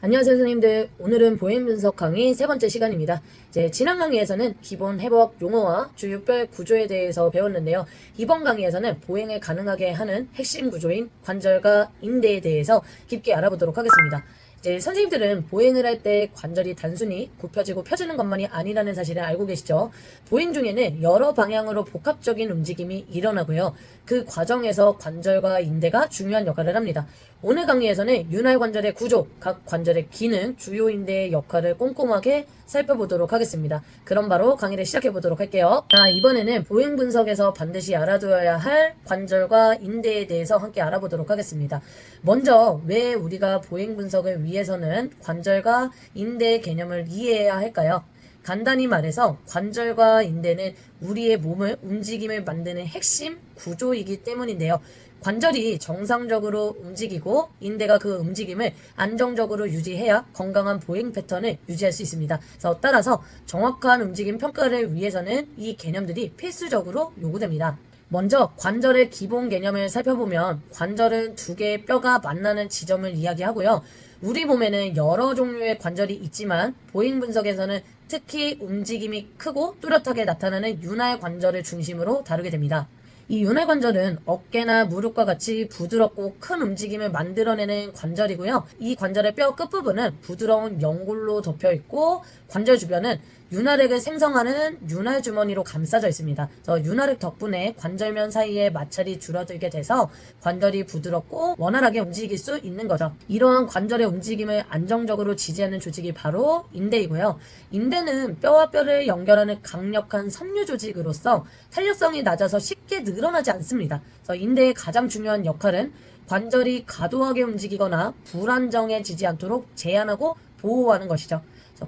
안녕하세요 선생님들. 오늘은 보행 분석 강의 세 번째 시간입니다. 이제 지난 강의에서는 기본 회복 용어와 뼈 구조에 대해서 배웠는데요. 이번 강의에서는 보행을 가능하게 하는 핵심 구조인 관절과 인대에 대해서 깊게 알아보도록 하겠습니다. 이제 선생님들은 보행을 할 때 관절이 단순히 굽혀지고 펴지는 것만이 아니라는 사실을 알고 계시죠? 보행 중에는 여러 방향으로 복합적인 움직임이 일어나고요. 그 과정에서 관절과 인대가 중요한 역할을 합니다 오늘 강의에서는 윤활 관절의 구조, 각 관절의 기능, 주요 인대의 역할을 꼼꼼하게 살펴보도록 하겠습니다. 그럼 바로 강의를 시작해 보도록 할게요. 자, 이번에는 보행 분석에서 반드시 알아두어야 할 관절과 인대에 대해서 함께 알아보도록 하겠습니다. 먼저 왜 우리가 보행 분석을 위해서는 관절과 인대의 개념을 이해해야 할까요? 간단히 말해서 관절과 인대는 우리의 몸을 움직임을 만드는 핵심 구조이기 때문인데요. 관절이 정상적으로 움직이고 인대가 그 움직임을 안정적으로 유지해야 건강한 보행 패턴을 유지할 수 있습니다. 그래서 따라서 정확한 움직임 평가를 위해서는 이 개념들이 필수적으로 요구됩니다. 먼저 관절의 기본 개념을 살펴보면 관절은 두 개의 뼈가 만나는 지점을 이야기하고요. 우리 몸에는 여러 종류의 관절이 있지만 보행 분석에서는 특히 움직임이 크고 뚜렷하게 나타나는 윤활 관절을 중심으로 다루게 됩니다. 이 윤활 관절은 어깨나 무릎과 같이 부드럽고 큰 움직임을 만들어내는 관절이고요. 이 관절의 뼈 끝부분은 부드러운 연골로 덮여 있고 관절 주변은 윤활액을 생성하는 윤활 주머니로 감싸져 있습니다. 그래서 윤활액 덕분에 관절면 사이에 마찰이 줄어들게 돼서 관절이 부드럽고 원활하게 움직일 수 있는 거죠. 이러한 관절의 움직임을 안정적으로 지지하는 조직이 바로 인대이고요. 인대는 뼈와 뼈를 연결하는 강력한 섬유 조직으로서 탄력성이 낮아서 쉽게 늘어나지 않습니다. 그래서 인대의 가장 중요한 역할은 관절이 과도하게 움직이거나 불안정해지지 않도록 제한하고 보호하는 것이죠.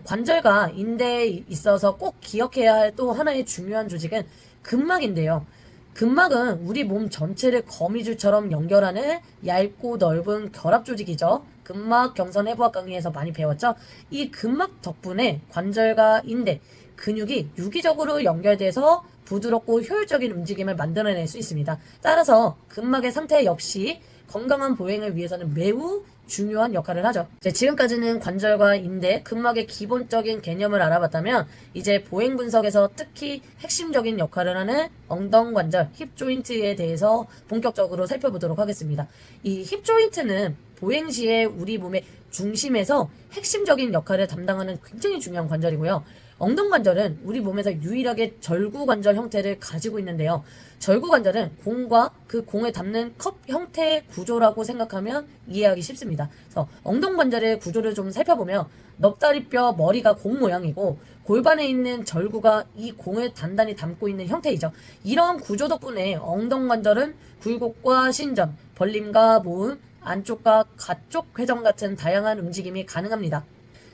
관절과 인대에 있어서 꼭 기억해야 할 또 하나의 중요한 조직은 근막인데요. 근막은 우리 몸 전체를 거미줄처럼 연결하는 얇고 넓은 결합 조직이죠. 근막 경선 해부학 강의에서 많이 배웠죠. 이 근막 덕분에 관절과 인대, 근육이 유기적으로 연결돼서 부드럽고 효율적인 움직임을 만들어낼 수 있습니다. 따라서 근막의 상태 역시 건강한 보행을 위해서는 매우 중요한 역할을 하죠. 이제 지금까지는 관절과 인대, 근막의 기본적인 개념을 알아봤다면 이제 보행 분석에서 특히 핵심적인 역할을 하는 엉덩 관절, 힙 조인트에 대해서 본격적으로 살펴보도록 하겠습니다. 이 힙 조인트는 보행 시에 우리 몸의 중심에서 핵심적인 역할을 담당하는 굉장히 중요한 관절이고요. 엉덩관절은 우리 몸에서 유일하게 절구관절 형태를 가지고 있는데요. 절구관절은 공과 그 공을 담는 컵 형태의 구조라고 생각하면 이해하기 쉽습니다. 그래서 엉덩관절의 구조를 좀 살펴보면 넙다리뼈 머리가 공 모양이고 골반에 있는 절구가 이 공을 단단히 담고 있는 형태이죠. 이런 구조 덕분에 엉덩관절은 굴곡과 신전, 벌림과 모음, 안쪽과 가쪽 회전 같은 다양한 움직임이 가능합니다.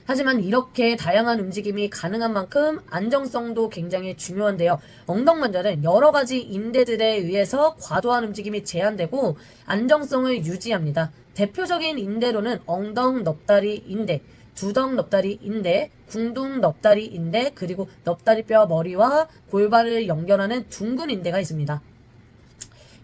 하지만 이렇게 다양한 움직임이 가능한 만큼 안정성도 굉장히 중요한데요. 엉덩관절은 여러 가지 인대들에 의해서 과도한 움직임이 제한되고 안정성을 유지합니다. 대표적인 인대로는 엉덩 넙다리 인대, 두덩 넙다리 인대, 궁둥 넙다리 인대, 그리고 넙다리뼈 머리와 골반을 연결하는 둥근 인대가 있습니다.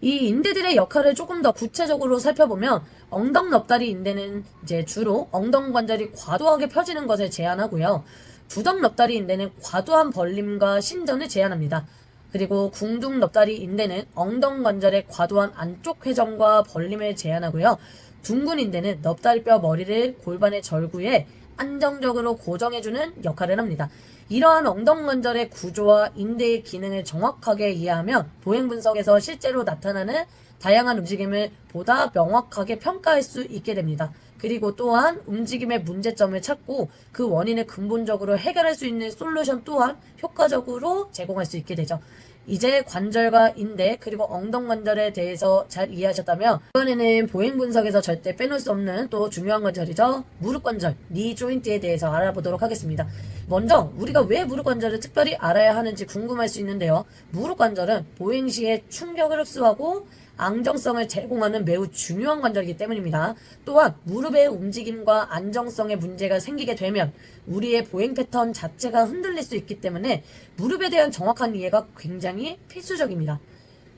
이 인대들의 역할을 조금 더 구체적으로 살펴보면 엉덩 넙다리 인대는 이제 주로 엉덩 관절이 과도하게 펴지는 것을 제한하고요. 두덩 넙다리 인대는 과도한 벌림과 신전을 제한합니다. 그리고 궁둥 넙다리 인대는 엉덩 관절의 과도한 안쪽 회전과 벌림을 제한하고요. 둥근 인대는 넙다리뼈 머리를 골반의 절구에 안정적으로 고정해주는 역할을 합니다. 이러한 엉덩관절의 구조와 인대의 기능을 정확하게 이해하면 보행 분석에서 실제로 나타나는 다양한 움직임을 보다 명확하게 평가할 수 있게 됩니다. 그리고 또한 움직임의 문제점을 찾고 그 원인을 근본적으로 해결할 수 있는 솔루션 또한 효과적으로 제공할 수 있게 되죠. 이제 관절과 인대 그리고 엉덩 관절에 대해서 잘 이해하셨다면 이번에는 보행 분석에서 절대 빼놓을 수 없는 또 중요한 관절이죠. 무릎 관절 니 조인트에 대해서 알아보도록 하겠습니다. 먼저 우리가 왜 무릎 관절을 특별히 알아야 하는지 궁금할 수 있는데요. 무릎 관절은 보행 시에 충격을 흡수하고 안정성을 제공하는 매우 중요한 관절이기 때문입니다. 또한 무릎의 움직임과 안정성에 문제가 생기게 되면 우리의 보행 패턴 자체가 흔들릴 수 있기 때문에 무릎에 대한 정확한 이해가 굉장히 필수적입니다.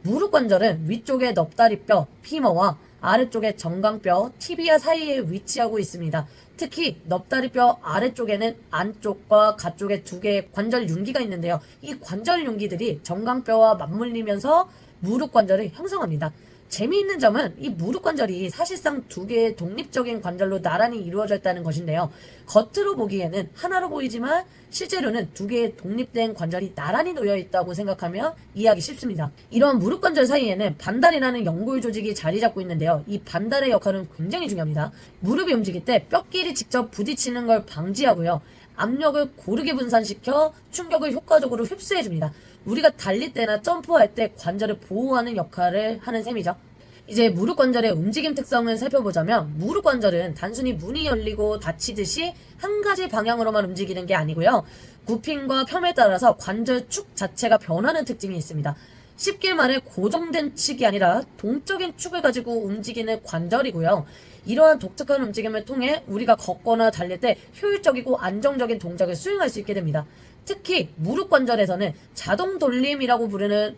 무릎 관절은 위쪽의 넙다리뼈, 피머와 아래쪽에 정강뼈, 티비아 사이에 위치하고 있습니다. 특히 넙다리뼈 아래쪽에는 안쪽과 가쪽에 두 개의 관절 융기가 있는데요. 이 관절 융기들이 정강뼈와 맞물리면서 무릎 관절을 형성합니다. 재미있는 점은 이 무릎 관절이 사실상 두 개의 독립적인 관절로 나란히 이루어져 있다는 것인데요. 겉으로 보기에는 하나로 보이지만 실제로는 두 개의 독립된 관절이 나란히 놓여 있다고 생각하면 이해하기 쉽습니다. 이런 무릎 관절 사이에는 반달이라는 연골 조직이 자리 잡고 있는데요. 이 반달의 역할은 굉장히 중요합니다. 무릎이 움직일 때 뼈끼리 직접 부딪히는 걸 방지하고요. 압력을 고르게 분산시켜 충격을 효과적으로 흡수해줍니다. 우리가 달릴 때나 점프할 때 관절을 보호하는 역할을 하는 셈이죠. 이제 무릎 관절의 움직임 특성을 살펴보자면 무릎 관절은 단순히 문이 열리고 닫히듯이 한 가지 방향으로만 움직이는 게 아니고요. 굽힘과 펴에 따라서 관절 축 자체가 변하는 특징이 있습니다. 쉽게 말해 고정된 축이 아니라 동적인 축을 가지고 움직이는 관절이고요. 이러한 독특한 움직임을 통해 우리가 걷거나 달릴 때 효율적이고 안정적인 동작을 수행할 수 있게 됩니다. 특히 무릎 관절에서는 자동 돌림이라고 부르는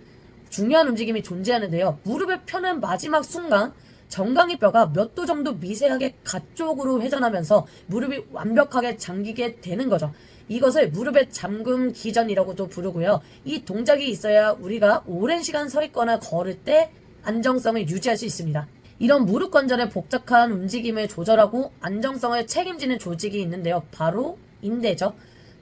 중요한 움직임이 존재하는데요. 무릎을 펴는 마지막 순간 정강이 뼈가 몇 도 정도 미세하게 가쪽으로 회전하면서 무릎이 완벽하게 잠기게 되는 거죠. 이것을 무릎의 잠금 기전이라고도 부르고요. 이 동작이 있어야 우리가 오랜 시간 서 있거나 걸을 때 안정성을 유지할 수 있습니다. 이런 무릎 관절의 복잡한 움직임을 조절하고 안정성을 책임지는 조직이 있는데요. 바로 인대죠.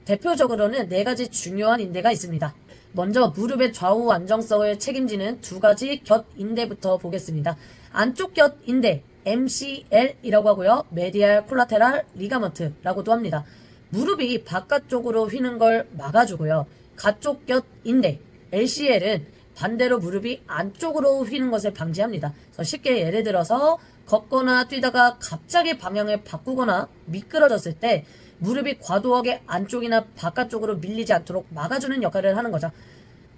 대표적으로는 네 가지 중요한 인대가 있습니다. 먼저 무릎의 좌우 안정성을 책임지는 두 가지 곁 인대부터 보겠습니다. 안쪽 곁 인대 MCL이라고 하고요. 메디알 콜라테랄 리가먼트라고도 합니다. 무릎이 바깥쪽으로 휘는 걸 막아주고요. 가쪽 곁 인대 LCL은 반대로 무릎이 안쪽으로 휘는 것을 방지합니다. 쉽게 예를 들어서 걷거나 뛰다가 갑자기 방향을 바꾸거나 미끄러졌을 때 무릎이 과도하게 안쪽이나 바깥쪽으로 밀리지 않도록 막아주는 역할을 하는 거죠.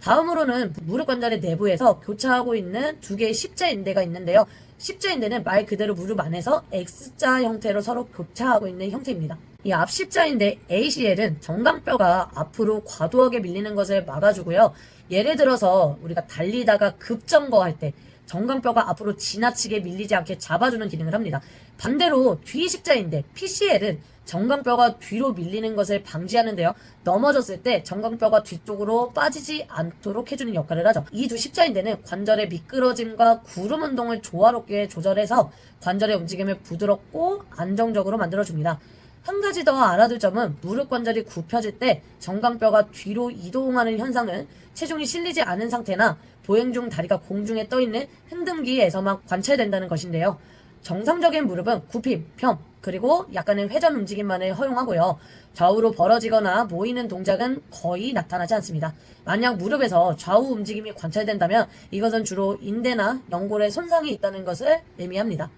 다음으로는 무릎 관절의 내부에서 교차하고 있는 두 개의 십자 인대가 있는데요. 십자 인대는 말 그대로 무릎 안에서 X자 형태로 서로 교차하고 있는 형태입니다. 이 앞 십자 인대 ACL은 정강뼈가 앞으로 과도하게 밀리는 것을 막아주고요. 예를 들어서 우리가 달리다가 급정거할 때 정강뼈가 앞으로 지나치게 밀리지 않게 잡아주는 기능을 합니다. 반대로 뒤 십자인대 PCL은 정강뼈가 뒤로 밀리는 것을 방지하는데요. 넘어졌을 때 정강뼈가 뒤쪽으로 빠지지 않도록 해주는 역할을 하죠. 이 두 십자인대는 관절의 미끄러짐과 구름 운동을 조화롭게 조절해서 관절의 움직임을 부드럽고 안정적으로 만들어줍니다. 한 가지 더 알아둘 점은 무릎 관절이 굽혀질 때 정강뼈가 뒤로 이동하는 현상은 체중이 실리지 않은 상태나 보행 중 다리가 공중에 떠 있는 흔듦기에서만 관찰된다는 것인데요. 정상적인 무릎은 굽힘, 펴, 그리고 약간의 회전 움직임만을 허용하고요. 좌우로 벌어지거나 모이는 동작은 거의 나타나지 않습니다. 만약 무릎에서 좌우 움직임이 관찰된다면 이것은 주로 인대나 연골에 손상이 있다는 것을 의미합니다.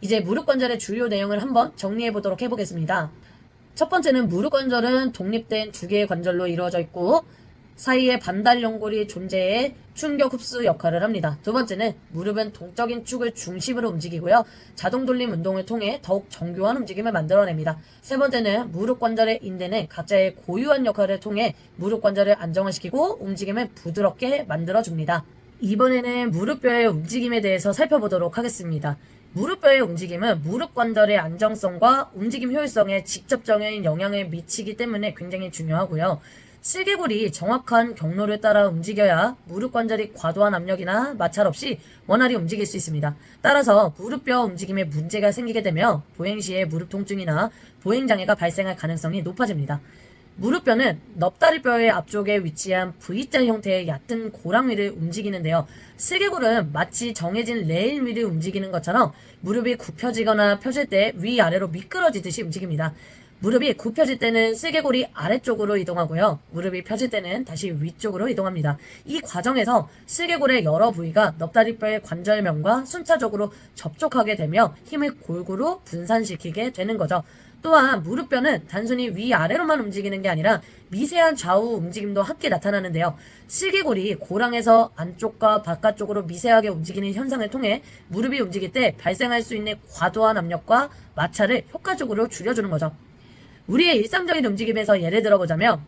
이제 무릎 관절의 주요 내용을 한번 정리해 보도록 해보겠습니다. 첫 번째는 무릎 관절은 독립된 두 개의 관절로 이루어져 있고 사이에 반달 연골이 존재해 충격 흡수 역할을 합니다. 두 번째는 무릎은 동적인 축을 중심으로 움직이고요. 자동 돌림 운동을 통해 더욱 정교한 움직임을 만들어냅니다. 세 번째는 무릎 관절의 인대는 각자의 고유한 역할을 통해 무릎 관절을 안정화시키고 움직임을 부드럽게 만들어줍니다. 이번에는 무릎뼈의 움직임에 대해서 살펴보도록 하겠습니다. 무릎뼈의 움직임은 무릎 관절의 안정성과 움직임 효율성에 직접적인 영향을 미치기 때문에 굉장히 중요하고요. 슬개골이 정확한 경로를 따라 움직여야 무릎 관절이 과도한 압력이나 마찰 없이 원활히 움직일 수 있습니다. 따라서 무릎뼈 움직임에 문제가 생기게 되면 보행 시에 무릎 통증이나 보행 장애가 발생할 가능성이 높아집니다. 무릎뼈는 넙다리뼈의 앞쪽에 위치한 V자 형태의 얕은 고랑 위를 움직이는데요. 슬개골은 마치 정해진 레일 위를 움직이는 것처럼 무릎이 굽혀지거나 펴질 때 위아래로 미끄러지듯이 움직입니다. 무릎이 굽혀질 때는 슬개골이 아래쪽으로 이동하고요. 무릎이 펴질 때는 다시 위쪽으로 이동합니다. 이 과정에서 슬개골의 여러 부위가 넙다리뼈의 관절면과 순차적으로 접촉하게 되며 힘을 골고루 분산시키게 되는 거죠. 또한 무릎뼈는 단순히 위아래로만 움직이는 게 아니라 미세한 좌우 움직임도 함께 나타나는데요. 슬개골이 고랑에서 안쪽과 바깥쪽으로 미세하게 움직이는 현상을 통해 무릎이 움직일 때 발생할 수 있는 과도한 압력과 마찰을 효과적으로 줄여주는 거죠. 우리의 일상적인 움직임에서 예를 들어보자면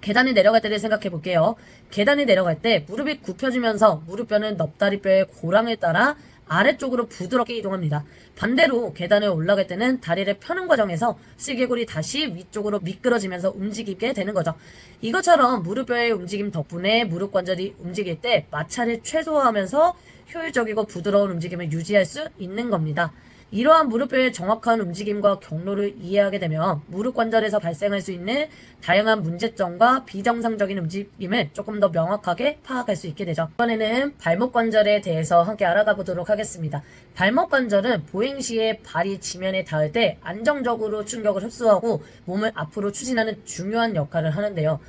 계단을 내려갈 때를 생각해 볼게요. 계단을 내려갈 때 무릎이 굽혀지면서 무릎뼈는 넙다리뼈의 고랑을 따라 아래쪽으로 부드럽게 이동합니다. 반대로 계단을 올라갈 때는 다리를 펴는 과정에서 쓸개골이 다시 위쪽으로 미끄러지면서 움직이게 되는 거죠. 이것처럼 무릎뼈의 움직임 덕분에 무릎 관절이 움직일 때 마찰을 최소화하면서 효율적이고 부드러운 움직임을 유지할 수 있는 겁니다. 이러한 무릎뼈의 정확한 움직임과 경로를 이해하게 되면 무릎 관절에서 발생할 수 있는 다양한 문제점과 비정상적인 움직임을 조금 더 명확하게 파악할 수 있게 되죠. 이번에는 발목 관절에 대해서 함께 알아가 보도록 하겠습니다. 발목 관절은 보행 시에 발이 지면에 닿을 때 안정적으로 충격을 흡수하고 몸을 앞으로 추진하는 중요한 역할을 하는데요.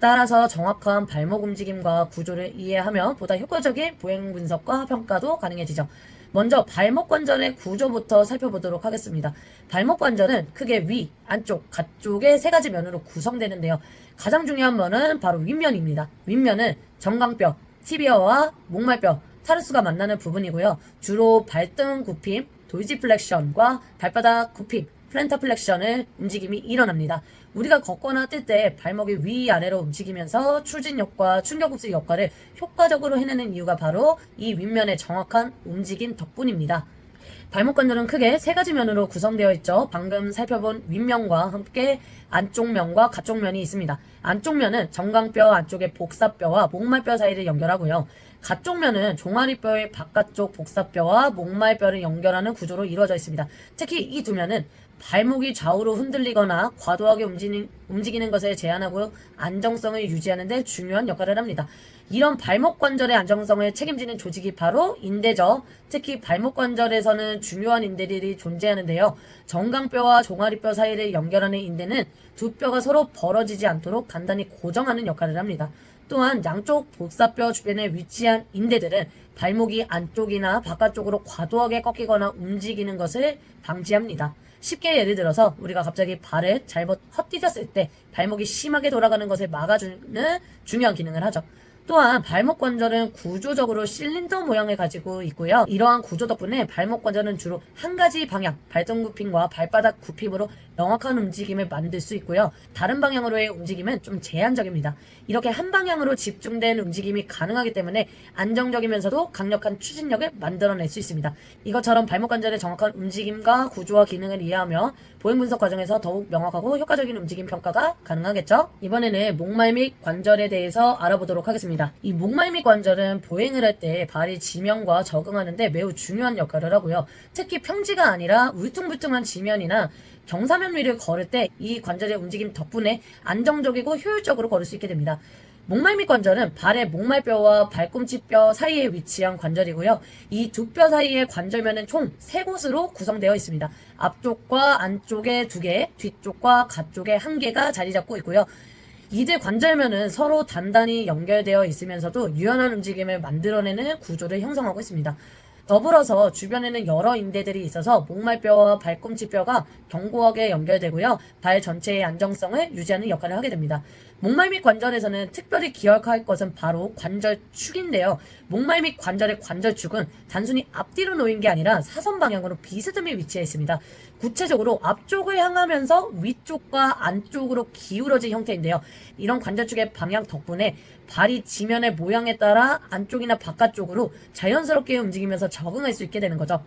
따라서 정확한 발목 움직임과 구조를 이해하면 보다 효과적인 보행 분석과 평가도 가능해지죠. 먼저 발목 관절의 구조부터 살펴보도록 하겠습니다. 발목 관절은 크게 위, 안쪽, 가쪽의 세 가지 면으로 구성되는데요. 가장 중요한 면은 바로 윗면입니다. 윗면은 정강뼈, 티비어와 목말뼈, 타르수가 만나는 부분이고요. 주로 발등 굽힘, 돌지 플렉션과 발바닥 굽힘, 플랜터 플렉션을 움직임이 일어납니다. 우리가 걷거나 뛸 때 발목이 위아래로 움직이면서 추진력과 충격흡수 역할을 효과적으로 해내는 이유가 바로 이 윗면의 정확한 움직임 덕분입니다. 발목 관절은 크게 세 가지 면으로 구성되어 있죠. 방금 살펴본 윗면과 함께 안쪽 면과 가쪽 면이 있습니다. 안쪽 면은 정강뼈 안쪽의 복사뼈와 목말뼈 사이를 연결하고요. 가쪽 면은 종아리뼈의 바깥쪽 복사뼈와 목말뼈를 연결하는 구조로 이루어져 있습니다. 특히 이 두 면은 발목이 좌우로 흔들리거나 과도하게 움직이는, 움직이는 것을 제한하고 안정성을 유지하는 데 중요한 역할을 합니다. 이런 발목 관절의 안정성을 책임지는 조직이 바로 인대죠. 특히 발목 관절에서는 중요한 인대들이 존재하는데요. 정강뼈와 종아리뼈 사이를 연결하는 인대는 두 뼈가 서로 벌어지지 않도록 단단히 고정하는 역할을 합니다. 또한 양쪽 복사뼈 주변에 위치한 인대들은 발목이 안쪽이나 바깥쪽으로 과도하게 꺾이거나 움직이는 것을 방지합니다. 쉽게 예를 들어서 우리가 갑자기 발을 잘못 헛디뎠을 때 발목이 심하게 돌아가는 것을 막아주는 중요한 기능을 하죠. 또한 발목 관절은 구조적으로 실린더 모양을 가지고 있고요. 이러한 구조 덕분에 발목 관절은 주로 한 가지 방향, 발등 굽힘과 발바닥 굽힘으로 명확한 움직임을 만들 수 있고요. 다른 방향으로의 움직임은 좀 제한적입니다. 이렇게 한 방향으로 집중된 움직임이 가능하기 때문에 안정적이면서도 강력한 추진력을 만들어낼 수 있습니다. 이것처럼 발목 관절의 정확한 움직임과 구조와 기능을 이해하며 보행 분석 과정에서 더욱 명확하고 효과적인 움직임 평가가 가능하겠죠? 이번에는 목말 및 관절에 대해서 알아보도록 하겠습니다. 이 목말 및 관절은 보행을 할 때 발이 지면과 적응하는데 매우 중요한 역할을 하고요. 특히 평지가 아니라 울퉁불퉁한 지면이나 경사면 위를 걸을 때 이 관절의 움직임 덕분에 안정적이고 효율적으로 걸을 수 있게 됩니다. 목말 밑 관절은 발의 목말뼈와 발꿈치뼈 사이에 위치한 관절이고요. 이 두 뼈 사이의 관절면은 총 세 곳으로 구성되어 있습니다. 앞쪽과 안쪽에 두 개, 뒤쪽과 가쪽에 한 개가 자리 잡고 있고요. 이들 관절면은 서로 단단히 연결되어 있으면서도 유연한 움직임을 만들어내는 구조를 형성하고 있습니다. 더불어서 주변에는 여러 인대들이 있어서 목말뼈와 발꿈치뼈가 견고하게 연결되고요. 발 전체의 안정성을 유지하는 역할을 하게 됩니다. 목말 및 관절에서는 특별히 기억할 것은 바로 관절축인데요. 목말 및 관절의 관절축은 단순히 앞뒤로 놓인 게 아니라 사선 방향으로 비스듬히 위치해 있습니다. 구체적으로 앞쪽을 향하면서 위쪽과 안쪽으로 기울어진 형태인데요. 이런 관절축의 방향 덕분에 발이 지면의 모양에 따라 안쪽이나 바깥쪽으로 자연스럽게 움직이면서 적응할 수 있게 되는 거죠.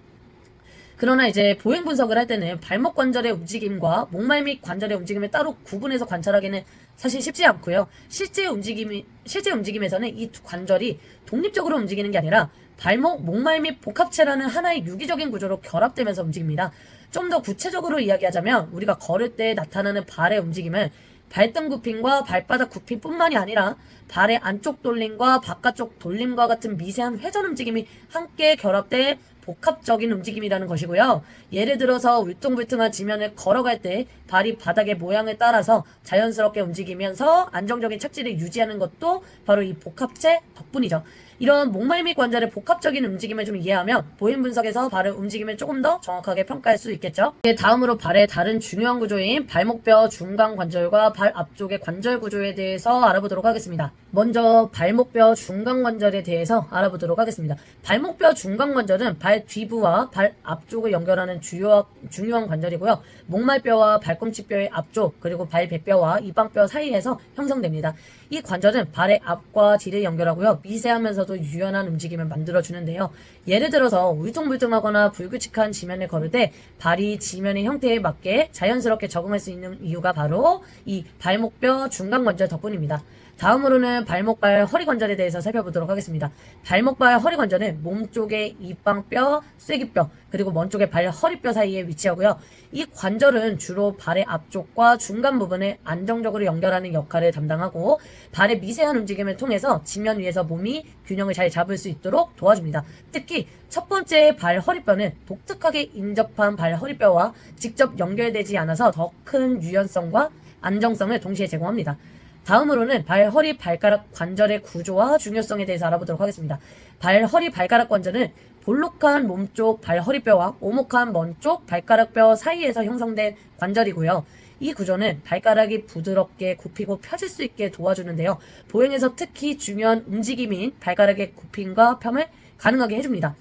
그러나 이제 보행 분석을 할 때는 발목 관절의 움직임과 목말 및 관절의 움직임을 따로 구분해서 관찰하기는 사실 쉽지 않고요. 실제 움직임이 실제 움직임에서는 이 두 관절이 독립적으로 움직이는 게 아니라 발목, 목말 및 복합체라는 하나의 유기적인 구조로 결합되면서 움직입니다. 좀 더 구체적으로 이야기하자면 우리가 걸을 때 나타나는 발의 움직임을 발등 굽힘과 발바닥 굽힘뿐만이 아니라 발의 안쪽 돌림과 바깥쪽 돌림과 같은 미세한 회전 움직임이 함께 결합돼 복합적인 움직임이라는 것이고요. 예를 들어서 울퉁불퉁한 지면을 걸어갈 때 발이 바닥의 모양을 따라서 자연스럽게 움직이면서 안정적인 착지를 유지하는 것도 바로 이 복합체 덕분이죠. 이런 목말 및 관절의 복합적인 움직임을 좀 이해하면 보행 분석에서 발의 움직임을 조금 더 정확하게 평가할 수 있겠죠. 다음으로 발의 다른 중요한 구조인 발목뼈 중간 관절과 발 앞쪽의 관절 구조에 대해서 알아보도록 하겠습니다. 먼저 발목뼈 중간 관절에 대해서 알아보도록 하겠습니다. 발목뼈 중간 관절은 발 뒤부와 발 앞쪽을 연결하는 주요, 중요한 관절이고요. 목말뼈와 발꿈치뼈의 앞쪽 그리고 발 배뼈와 이방뼈 사이에서 형성됩니다. 이 관절은 발의 앞과 뒤를 연결하고요. 미세하면서도 유연한 움직임을 만들어 주는데요. 예를 들어서 울퉁불퉁하거나 불규칙한 지면을 걸을 때 발이 지면의 형태에 맞게 자연스럽게 적응할 수 있는 이유가 바로 이 발목뼈 중간관절 덕분입니다. 다음으로는 발목발 허리 관절에 대해서 살펴보도록 하겠습니다. 발목발 허리 관절은 몸쪽의 이빵뼈, 쐐기뼈, 그리고 먼 쪽의 발 허리뼈 사이에 위치하고요. 이 관절은 주로 발의 앞쪽과 중간 부분을 안정적으로 연결하는 역할을 담당하고 발의 미세한 움직임을 통해서 지면 위에서 몸이 균형을 잘 잡을 수 있도록 도와줍니다. 특히 첫 번째 발 허리뼈는 독특하게 인접한 발 허리뼈와 직접 연결되지 않아서 더 큰 유연성과 안정성을 동시에 제공합니다. 다음으로는 발, 허리, 발가락 관절의 구조와 중요성에 대해서 알아보도록 하겠습니다. 발, 허리, 발가락 관절은 볼록한 몸쪽 발, 허리뼈와 오목한 먼쪽 발가락뼈 사이에서 형성된 관절이고요. 이 구조는 발가락이 부드럽게 굽히고 펴질 수 있게 도와주는데요. 보행에서 특히 중요한 움직임인 발가락의 굽힘과 펴을 가능하게 해줍니다.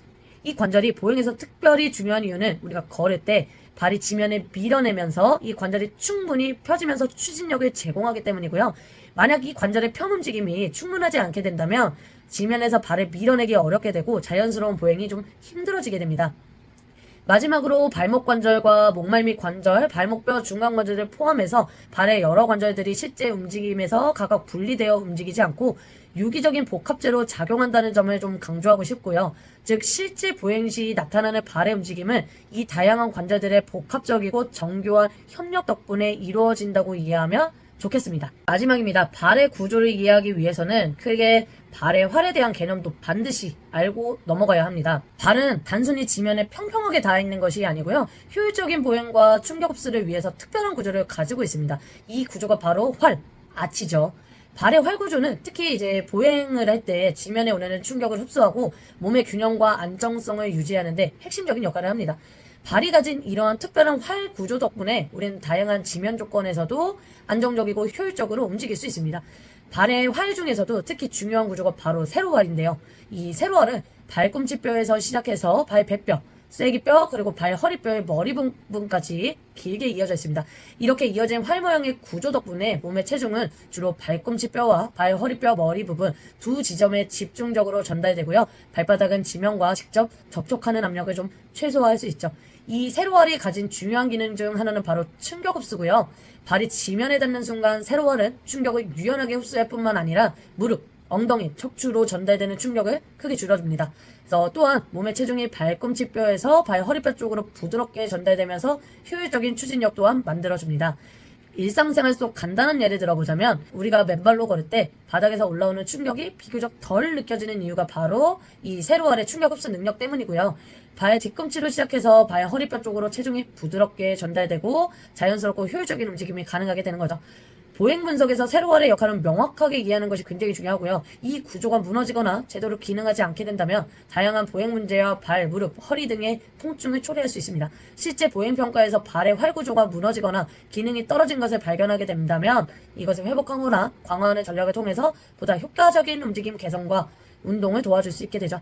이 관절이 보행에서 특별히 중요한 이유는 우리가 걸을 때 발이 지면에 밀어내면서 이 관절이 충분히 펴지면서 추진력을 제공하기 때문이고요. 만약 이 관절의 편 움직임이 충분하지 않게 된다면 지면에서 발을 밀어내기 어렵게 되고 자연스러운 보행이 좀 힘들어지게 됩니다. 마지막으로 발목 관절과 목말미 관절, 발목뼈 중간 관절을 포함해서 발의 여러 관절들이 실제 움직임에서 각각 분리되어 움직이지 않고 유기적인 복합제로 작용한다는 점을 좀 강조하고 싶고요. 즉 실제 보행 시 나타나는 발의 움직임은 이 다양한 관절들의 복합적이고 정교한 협력 덕분에 이루어진다고 이해하면 좋겠습니다. 마지막입니다. 발의 구조를 이해하기 위해서는 크게 발의 활에 대한 개념도 반드시 알고 넘어가야 합니다. 발은 단순히 지면에 평평하게 닿아 있는 것이 아니고요. 효율적인 보행과 충격 흡수를 위해서 특별한 구조를 가지고 있습니다. 이 구조가 바로 활, 아치죠. 발의 활 구조는 특히 이제 보행을 할 때 지면에 오는 충격을 흡수하고 몸의 균형과 안정성을 유지하는데 핵심적인 역할을 합니다. 발이 가진 이러한 특별한 활 구조 덕분에 우리는 다양한 지면 조건에서도 안정적이고 효율적으로 움직일 수 있습니다. 발의 활 중에서도 특히 중요한 구조가 바로 세로활인데요. 이 세로활은 발꿈치뼈에서 시작해서 발 배뼈, 쐐기뼈 그리고 발 허리뼈의 머리 부분까지 길게 이어져 있습니다. 이렇게 이어진 활 모양의 구조 덕분에 몸의 체중은 주로 발꿈치 뼈와 발 허리뼈 머리 부분 두 지점에 집중적으로 전달되고요. 발바닥은 지면과 직접 접촉하는 압력을 좀 최소화할 수 있죠. 이 세로활이 가진 중요한 기능 중 하나는 바로 충격 흡수고요. 발이 지면에 닿는 순간 세로활은 충격을 유연하게 흡수할 뿐만 아니라 무릎, 엉덩이, 척추로 전달되는 충격을 크게 줄여줍니다. 그래서 또한 몸의 체중이 발꿈치뼈에서 발 허리뼈 쪽으로 부드럽게 전달되면서 효율적인 추진력 또한 만들어줍니다. 일상생활 속 간단한 예를 들어보자면 우리가 맨발로 걸을 때 바닥에서 올라오는 충격이 비교적 덜 느껴지는 이유가 바로 이 세로알의 충격 흡수 능력 때문이고요. 발 뒤꿈치로 시작해서 발 허리뼈 쪽으로 체중이 부드럽게 전달되고 자연스럽고 효율적인 움직임이 가능하게 되는 거죠. 보행 분석에서 세로알의 역할은 명확하게 이해하는 것이 굉장히 중요하고요. 이 구조가 무너지거나 제대로 기능하지 않게 된다면 다양한 보행 문제와 발, 무릎, 허리 등의 통증을 초래할 수 있습니다. 실제 보행 평가에서 발의 활 구조가 무너지거나 기능이 떨어진 것을 발견하게 된다면 이것을 회복하거나 강화하는 전략을 통해서 보다 효과적인 움직임 개선과 운동을 도와줄 수 있게 되죠.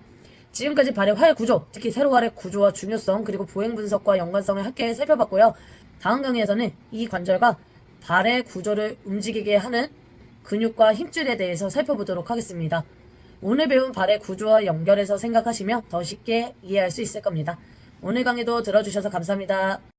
지금까지 발의 활 구조, 특히 세로활의 구조와 중요성, 그리고 보행 분석과 연관성을 함께 살펴봤고요. 다음 강의에서는 이 관절과 발의 구조를 움직이게 하는 근육과 힘줄에 대해서 살펴보도록 하겠습니다. 오늘 배운 발의 구조와 연결해서 생각하시면 더 쉽게 이해할 수 있을 겁니다. 오늘 강의도 들어주셔서 감사합니다.